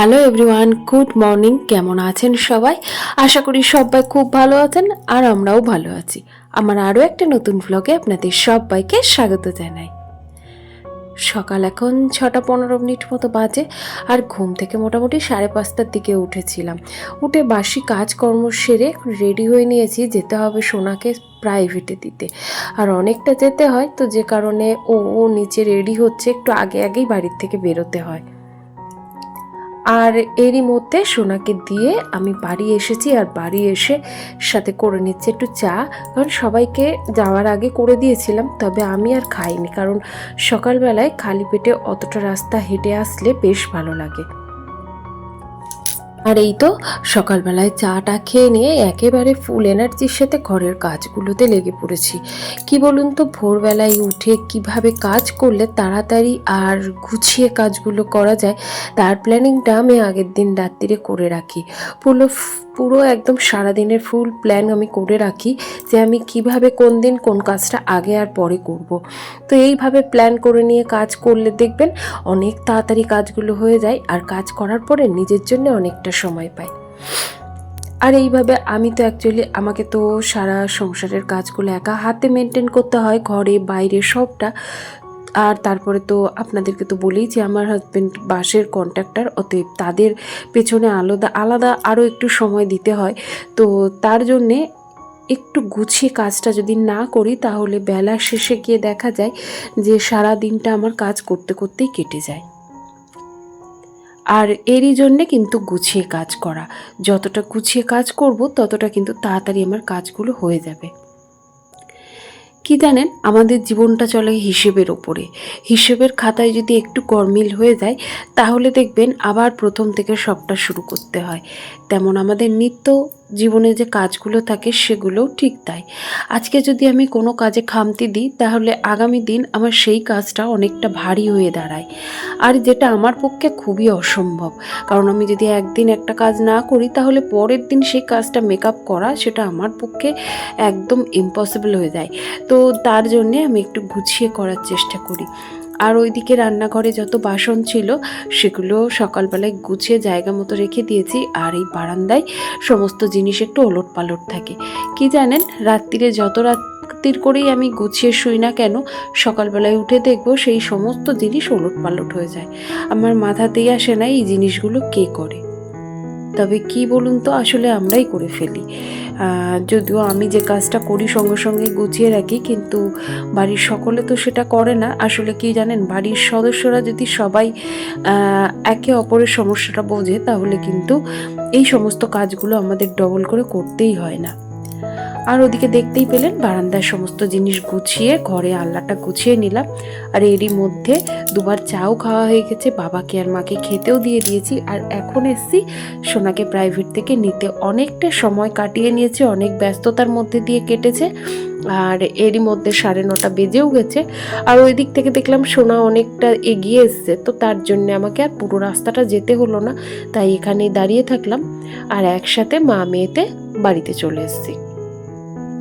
Hello everyone, good morning. কেমন আছেন সবাই? আশা করি সবাই খুব ভালো আছেন আর আমরাও ভালো আছি। আমার আরও একটা নতুন ব্লগে আপনাদের সবাইকে স্বাগত জানাই। সকাল এখন ছটা পনেরো মিনিট মতো বাজে আর ঘুম থেকে মোটামুটি সাড়ে পাঁচটার দিকে উঠেছিলাম। উঠে বাসি কাজকর্ম সেরে রেডি হয়ে নিয়েছি, যেতে হবে সোনাকে প্রাইভেটে দিতে। আর অনেকটা যেতে হয়, তো যে কারণে ও ও নিচে রেডি হচ্ছে, একটু আগে আগেই বাড়ির থেকে বেরোতে হয়। আর এরই মধ্যে সোনাকে দিয়ে আমি বাড়ি এসেছি আর বাড়ি এসে সাথে করে নিচ্ছি একটু চা। কারণ সবাইকে যাওয়ার আগে করে দিয়েছিলাম, তবে আমি আর খাইনি। কারণ সকালবেলায় খালি পেটে অতটা রাস্তা হেঁটে আসলে বেশ ভালো লাগে। আর এই তো সকালবেলায় চাটা খেয়ে নিয়ে একেবারে ফুল এনার্জির সাথে ঘরের কাজগুলোতে লেগে পড়েছি। কি বলুন তো, ভোরবেলায় উঠে কীভাবে কাজ করলে তাড়াতাড়ি আর গুছিয়ে কাজগুলো করা যায়, তার প্ল্যানিংটা আমি আগের দিন রাত্রিরে করে রাখি। পুরো পুরো একদম সারাদিনের ফুল প্ল্যান আমি করে রাখি যে আমি কীভাবে কোন দিন কোন কাজটা আগে আর পরে করব। তো এইভাবে প্ল্যান করে নিয়ে কাজ করলে দেখবেন অনেক তাড়াতাড়ি কাজগুলো হয়ে যায় আর কাজ করার পরে নিজের জন্য অনেকটা সময় পাই আর এইভাবে আমি তো অ্যাকচুয়ালি আমাকে তো সারা সংসারের কাজগুলো একা হাতে মেনটেন করতে হয়, ঘরে, বাইরে সবটা আর তারপরে তো আপনাদেরকে তো বলেই যে আমার হাজব্যান্ড বাসের কন্ট্রাক্টর অতএব তাদের পেছনে আলাদা আলাদা আরও একটু সময় দিতে হয়। তো তার জন্যে একটু গুছিয়ে কাজটা যদি না করি, তাহলে বেলা শেষে গিয়ে দেখা যায় যে সারা দিনটা আমার কাজ করতে করতেই কেটে যায়। আর এরই জন্যে কিন্তু গুছিয়ে কাজ করা। যতটা গুছিয়ে কাজ করব, ততটা কিন্তু তাড়াতাড়ি আমার কাজগুলো হয়ে যাবে। কি জানেন? আমাদের জীবনটা চলে হিসেবের ওপরে। হিসেবের খাতায় যদি একটু গরমিল হয়ে যায়, তাহলে দেখবেন আবার প্রথম থেকে সবটা শুরু করতে হয়। তেমন আমাদের নিত্য জীবনে যে কাজগুলো থাকে সেগুলোও ঠিক তাই। আজকে যদি আমি কোনো কাজে খামতি দিই, তাহলে আগামী দিন আমার সেই কাজটা অনেকটা ভারী হয়ে দাঁড়ায়। আর যেটা আমার পক্ষে খুবই অসম্ভব, কারণ আমি যদি একদিন একটা কাজ না করি, তাহলে পরের দিন সেই কাজটা মেকআপ করা সেটা আমার পক্ষে একদম ইম্পসিবল হয়ে যায়। তো তার জন্যে আমি একটু গুছিয়ে করার চেষ্টা করি। আর ওইদিকে রান্নাঘরে যত বাসন ছিল, সেগুলো সকালবেলায় গুছিয়ে জায়গা মতো রেখে দিয়েছি। আর এই বারান্দায় সমস্ত জিনিস একটু ওলট পালট থাকে। কি জানেন, রাত্রিরে যত রাত্রির করেই আমি গুছিয়ে শুই না কেন, সকালবেলায় উঠে দেখব সেই সমস্ত জিনিস ওলট পালট হয়ে যায়। আমার মাথাতেই আসে না এই জিনিসগুলো কে করে। তবে কি বলুন তো, আসলে আমরাই করে ফেলি। যদিও আমি যে কাজটা করি সঙ্গে সঙ্গে গুছিয়ে রাখি, কিন্তু বাড়ির সকলে তো সেটা করে না। আসলে কি জানেন, বাড়ির সদস্যরা যদি সবাই একে অপরের সমস্যাটা বোঝে, তাহলে কিন্তু এই সমস্ত কাজগুলো আমাদের ডবল করে করতেই হয় না। আর ওদিকে দেখতেই পেলেন বারান্দার সমস্ত জিনিস গুছিয়ে, ঘরে আল্লাটা গুছিয়ে নিলাম। আর এরই মধ্যে দুবার চাও খাওয়া হয়ে গেছে, বাবাকে আর মাকে খেতেও দিয়ে দিয়েছি। আর এখন এসছি সোনাকে প্রাইভেট থেকে নিতে। অনেকটা সময় কাটিয়ে নিয়েছে, অনেক ব্যস্ততার মধ্যে দিয়ে কেটেছে। আর এরই মধ্যে সাড়ে নটা বেজেও গেছে। আর ওই দিক থেকে দেখলাম সোনা অনেকটা এগিয়ে এসছে, তো তার জন্য আমাকে আর পুরো রাস্তাটা যেতে হলো না। তাই এখানেই দাঁড়িয়ে থাকলাম। আর একসাথে মা মেয়েতে বাড়িতে চলে এসেছি।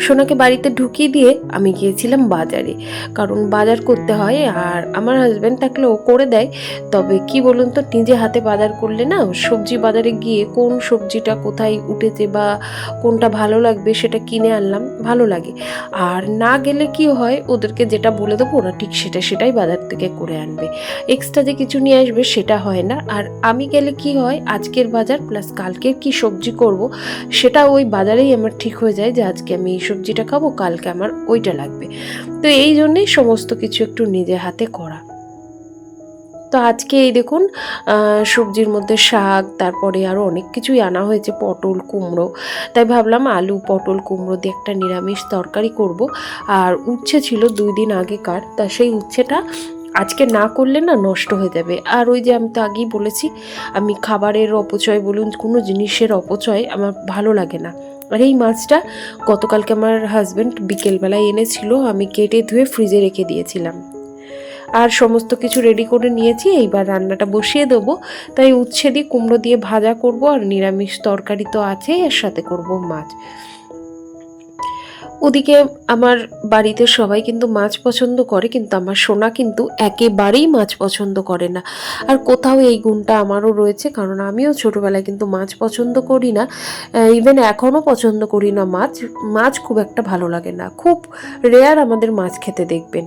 সোনাকে বাড়িতে ঢুকিয়ে দিয়ে আমি গিয়েছিলাম বাজারে। কারণ বাজার করতে হয় আর আমার হাজব্যান্ড থাকলে ও করে দেয়। তবে কি বলুন তো, নিজে হাতে বাজার করলে না সবজি বাজারে গিয়ে কোন সবজিটা কোথায় উঠেছে বা কোনটা ভালো লাগবে সেটা কিনে আনলাম, ভালো লাগে। আর না গেলে কি হয়, ওদেরকে যেটা বলে দেবো, ওরা ঠিক সেটা সেটাই বাজার থেকে করে আনবে। এক্সট্রা যে কিছু নিয়ে আসবে সেটা হয় না। আর আমি গেলে কি হয়, আজকের বাজার প্লাস কালকের কি সবজি করব, সেটা ওই বাজারেই আমার ঠিক হয়ে যায় যে আজকে আমি এই সবজিটা খাব, কালকে আমার ওইটা লাগবে। তো এই জন্যেই সমস্ত কিছু একটু নিজে হাতে করা। তো আজকে এই দেখুন সবজির মধ্যে শাক, তারপরে আরও অনেক কিছুই আনা হয়েছে, পটল, কুমড়ো। তাই ভাবলাম আলু, পটল, কুমড়ো দিয়ে একটা নিরামিষ তরকারি করব। আর উচ্ছে ছিল দুই দিন আগেকার, তা সেই উচ্ছেটা আজকে না করলে না নষ্ট হয়ে যাবে। আর ওই যে আমি তো আগেই বলেছি, আমি খাবারের অপচয় বলুন, কোনো জিনিসের অপচয় আমার ভালো লাগে না। আর এই মাছটা গতকালকে আমার হাজব্যান্ড বিকেলবেলায় এনেছিল, আমি কেটে ধুয়ে ফ্রিজে রেখে দিয়েছিলাম। আর সমস্ত কিছু রেডি করে নিয়েছি, এইবার রান্নাটা বসিয়ে দেবো। তাই উচ্ছে দিয়ে কুমড়ো দিয়ে ভাজা করব আর নিরামিষ তরকারি তো আছে এর সাথে করব মাছ। ওদিকে আমার বাড়িতে সবাই কিন্তু মাছ পছন্দ করে, কিন্তু আমার সোনা কিন্তু একেবারেই মাছ পছন্দ করে না। আর কোথাও এই গুণটা আমারও রয়েছে, কারণ আমিও ছোটোবেলায় কিন্তু মাছ পছন্দ করি না ইভেন এখনও পছন্দ করি না মাছ। মাছ খুব একটা ভালো লাগে না। খুব রেয়ার আমাদের মাছ খেতে দেখবেন।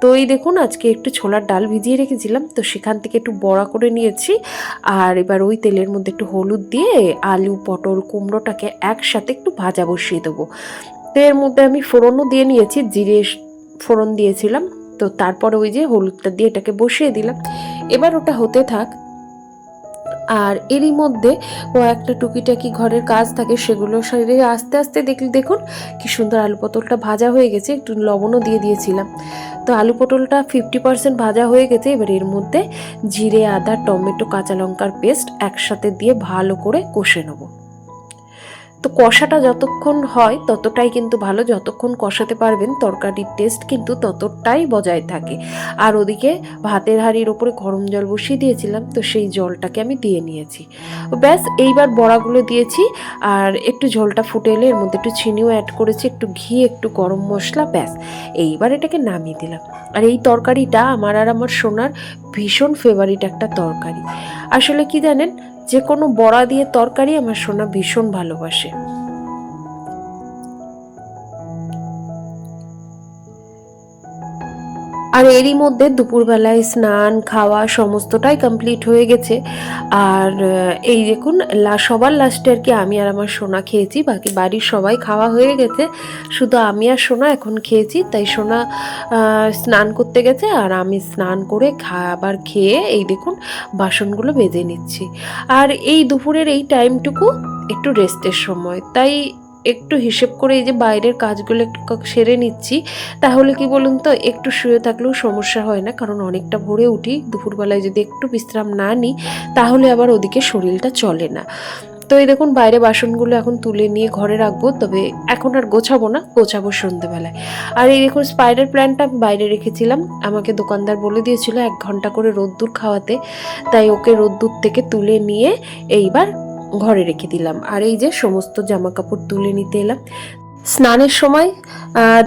তো এই দেখুন, আজকে একটু ছোলার ডাল ভিজিয়ে রেখেছিলাম, তো সেখান থেকে একটু বড়া করে নিয়েছি। আর এবার ওই তেলের মধ্যে একটু হলুদ দিয়ে আলু, পটল, কুমড়োটাকে একসাথে একটু ভাজা বসিয়ে দেবো। তো এর মধ্যে আমি ফোড়নও দিয়ে নিয়েছি, জিরে ফোড়ন দিয়েছিলাম। তো তারপরে ওই যে হলুদটা দিয়ে এটাকে বসিয়ে দিলাম। এবার ওটা হতে থাক। আর এরই মধ্যে ও একটা টুকিটাকি ঘরের কাজ থাকে, সেগুলো সাইডে আস্তে আস্তে দেখলে, দেখুন কি সুন্দর আলু পটলটা ভাজা হয়ে গেছে, একটু লবণও দিয়ে দিয়েছিলাম। তো আলু পটলটা ফিফটি পার্সেন্ট ভাজা হয়ে গেছে, এবার এর মধ্যে জিরে, আদা, টমেটো, কাঁচা লঙ্কার পেস্ট একসাথে দিয়ে ভালো করে কষে নেব। তো কষাটা যতক্ষণ হয়, ততটাই কিন্তু ভালো। যতক্ষণ কষাতে পারবেন, তরকারির টেস্ট কিন্তু ততটাই বজায় থাকে। আর ওদিকে ভাতের হাঁড়ির ওপরে গরম জল বসিয়ে দিয়েছিলাম, তো সেই জলটাকে আমি দিয়ে নিয়েছি। ব্যাস, এইবার বড়াগুলো দিয়েছি, আর একটু ঝোলটা ফুটে এলে এর মধ্যে একটু চিনিও অ্যাড করেছি, একটু ঘি, একটু গরম মশলা, ব্যাস। এইবার এটাকে নামিয়ে দিলাম। আর এই তরকারিটা আমার আর আমার সোনার ভীষণ ফেভারিট একটা তরকারি। আসলে কি জানেন যে কোনো বড়া দিয়ে তরকারি আমার সোনা ভীষণ ভালোবাসে। আর এরই মধ্যে দুপুরবেলায় স্নান, খাওয়া সমস্তটাই কমপ্লিট হয়ে গেছে। আর এই দেখুন সবার লাস্টে আর কি আমি আর আমার সোনা খেয়েছি, বাকি বাড়ির সবাই খাওয়া হয়ে গেছে। শুধু আমি আর সোনা এখন খেয়েছি, তাই সোনা স্নান করতে গেছে আর আমি স্নান করে খাবার খেয়ে এই দেখুন বাসনগুলো বেজে নিচ্ছি। আর এই দুপুরের এই টাইমটুকু একটু রেস্টের সময়, তাই একটু হিসেব করে এই যে বাইরের কাজগুলো একটু সেরে নিচ্ছি। তাহলে কি বলুন তো, একটু শুয়ে থাকলেও সমস্যা হয় না, কারণ অনেকটা ভোরে উঠি, দুপুরবেলায় যদি একটু বিশ্রাম না নিই, তাহলে আবার ওদিকে শরীরটা চলে না। তো এই দেখুন, বাইরে বাসনগুলো এখন তুলে নিয়ে ঘরে রাখব, তবে এখন আর গোছাবো না, গোছাবো সন্ধেবেলায়। আর এই দেখুন স্পাইডার প্ল্যান্টটা আমি বাইরে রেখেছিলাম। আমাকে দোকানদার বলে দিয়েছিল, এক ঘণ্টা করে রোদ্দুর খাওয়াতে। তাই ওকে রোদ্দুর থেকে তুলে নিয়ে এইবার ঘরে রেখে দিলাম। আর এই যে সমস্ত জামা কাপড় তুলে নিতে এলাম। স্নানের সময়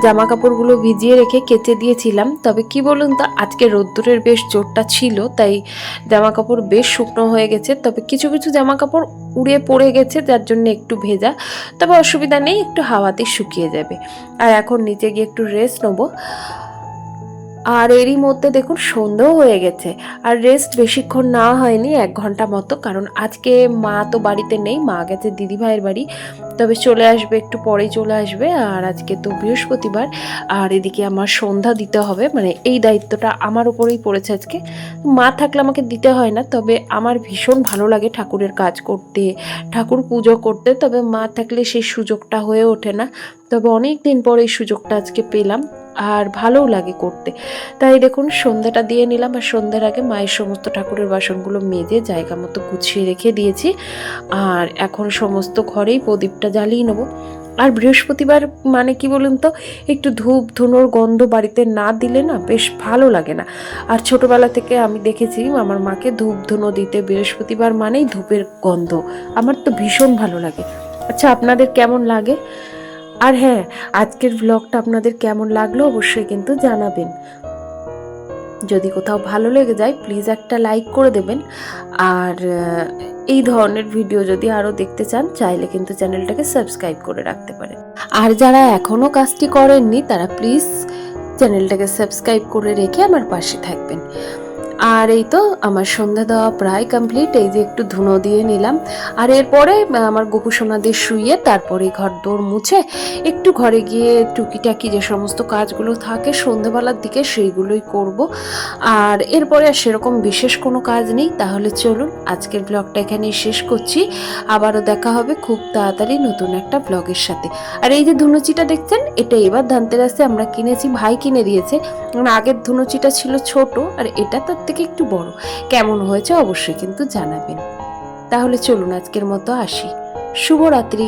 জামা কাপড়গুলো ভিজিয়ে রেখে কেচে দিয়েছিলাম। তবে কি বলুন তো, আজকে রোদ্দুরের বেশ জোরটা ছিল, তাই জামা কাপড় বেশ শুকনো হয়ে গেছে। তবে কিছু কিছু জামা কাপড় উড়ে পড়ে গেছে, যার জন্য একটু ভেজা। তবে অসুবিধা নেই, একটু হাওয়াতে শুকিয়ে যাবে। আর এখন নিচে গিয়ে একটু রেস্ট নেব। আর এরই মধ্যে দেখুন সন্ধ্যেও হয়ে গেছে। আর রেস্ট বেশিক্ষণ না হয়নি, এক ঘণ্টা মতো, কারণ আজকে মা তো বাড়িতে নেই, মা গেছে দিদিভাইয়ের বাড়ি। তবে চলে আসবে, একটু পরেই চলে আসবে, আর আজকে তো বৃহস্পতিবার, আর এদিকে আমার সন্ধ্যা দিতে হবে মানে এই দায়িত্বটা আমার উপরেই পড়েছে আজকে। মা থাকলে আমাকে দিতে হয় না, তবে আমার ভীষণ ভালো লাগে ঠাকুরের কাজ করতে, ঠাকুর পুজো করতে, তবে মা থাকলে সেই সুযোগটা হয়ে ওঠে না। তবে অনেক দিন পর এই সুযোগটা আজকে পেলাম। আর ভালোও লাগে করতে। তাই দেখুন, সন্ধ্যাটা দিয়ে নিলাম আর সন্ধ্যার আগে মায়ের সমস্ত ঠাকুরের বাসনগুলো মেজে জায়গা মতো গুছিয়ে রেখে দিয়েছি। আর এখন সমস্ত ঘরেই প্রদীপটা জ্বালিয়ে নেব। আর বৃহস্পতিবার মানে কি বলুন তো, একটু ধূপ ধুনোর গন্ধ বাড়িতে না দিলে না বেশ ভালো লাগে না। আর ছোটবেলা থেকে আমি দেখেছি, আমার মাকে ধূপ ধুনো দিতে বৃহস্পতিবার মানেই ধূপের গন্ধ। আমার তো ভীষণ ভালো লাগে। আচ্ছা আপনাদের কেমন লাগে? আর হ্যাঁ আজকের ব্লগটা আপনাদের কেমন লাগল অবশ্যই কিন্তু জানাবেন। যদি কোথাও ভালো লেগে যায় প্লিজ একটা লাইক করে দেবেন। আর এই ধরনের ভিডিও যদি আরও দেখতে চান, চাইলে কিন্তু চ্যানেলটাকে সাবস্ক্রাইব করে রাখতে পারেন। আর যারা এখনও কাজটি করেননি, তারা প্লিজ চ্যানেলটাকে সাবস্ক্রাইব করে রেখে আমার পাশে থাকবেন। আর এই তো আমার সন্ধ্যা দেওয়া প্রায় কমপ্লিট এই যে একটু ধুনো দিয়ে নিলাম। আর এরপরে আমার গোপু সোনাদের শুইয়ে তারপরে ঘর দৌড় মুছে একটু ঘরে গিয়ে টুকিটাকি যে সমস্ত কাজগুলো থাকে সন্ধ্যেবেলার দিকে সেইগুলোই করব। আর এরপরে আর সেরকম বিশেষ কোনো কাজ নেই। তাহলে চলুন, আজকের ব্লগটা এখানেই শেষ করছি। আবারও দেখা হবে খুব তাড়াতাড়ি নতুন একটা ব্লগের সাথে। আর এই যে ধুনুচিটা দেখছেন, এটা এবার ধানতেরাসে আমরা কিনেছি, ভাই কিনে দিয়েছে। আগের ধুনুচিটা ছিল ছোট, আর এটা তার থেকে একটু বড়। কেমন হয়েছে অবশ্যই কিন্তু জানাবেন। তাহলে চলুন আজকের মতো আসি। শুভরাত্রি।